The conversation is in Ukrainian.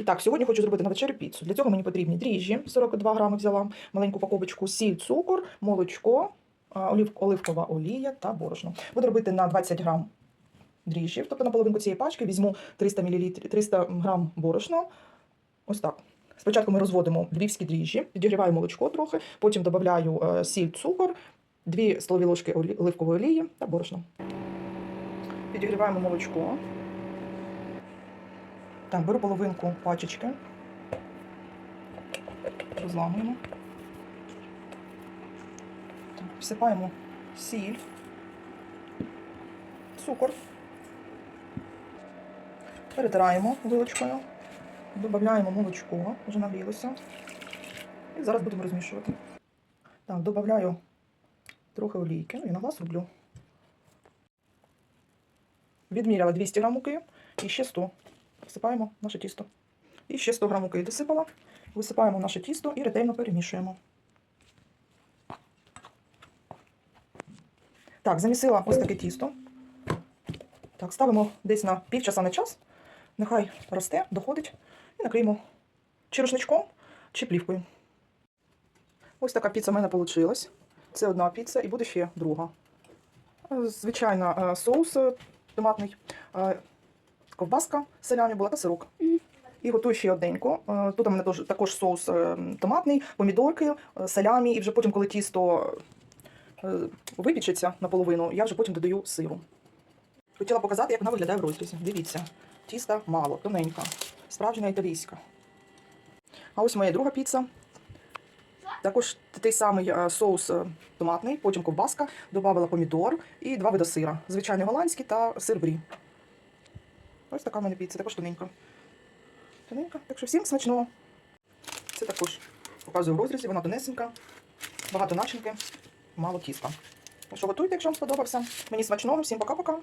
І так, сьогодні хочу зробити на вечерю піцу. Для цього мені потрібні дріжджі, 42 грами взяла, маленьку упаковочку, сіль, цукор, молочко, оливкова олія та борошно. Буду робити на 20 грам дріжджів, тобто на половинку цієї пачки візьму 300 мл, 300 грам борошна. Ось так. Спочатку ми розводимо львівські дріжджі, підігріваю молочко трохи, потім додаю е, сіль, цукор, 2 столові ложки оливкової олії та борошно. Підігріваємо молочко. Так, беру половинку пачечки. Розламуємо. Так, всипаємо сіль, цукор. Перетираємо вилочкою. Додаємо молочко, вже нагрілося. І зараз будемо розмішувати. Так, додаю трохи олійки. Ну, я на глаз роблю. Відміряла 200 грам муки і ще 100. Всипаємо наше тісто. І ще 100 грам муки досипала. Висипаємо наше тісто і ретельно перемішуємо. Так, замісила ось таке тісто. Так, ставимо десь на півчаса на час. Нехай росте, доходить. І накриємо чи рушничком, чи плівкою. Ось така піца в мене вийшла. Це одна піца і буде ще друга. Звичайно, е, соус е, томатний, е, ковбаска з була та сирок. І готую ще одненько. Е, Тут у мене також соус е, томатний, помідорки, е, салямі, і вже потім, коли тісто випічеться наполовину, я вже потім додаю сиру. Хотіла показати, як вона виглядає в розрізі. Дивіться, тіста мало, тоненька, справжня італійська. А ось моя друга піца. Також той самий соус томатний, потім ковбаска, додавала помідор і два види сира. Звичайний голландський та сир брі. Ось така в мене піца, також тоненька. Тоненька. Так що всім смачного. Це також показую в розрізі, вона тонесенька, багато начинки, мало тіста. Ну що готуйте, якщо вам сподобався. Мені смачного, всім пока-пока.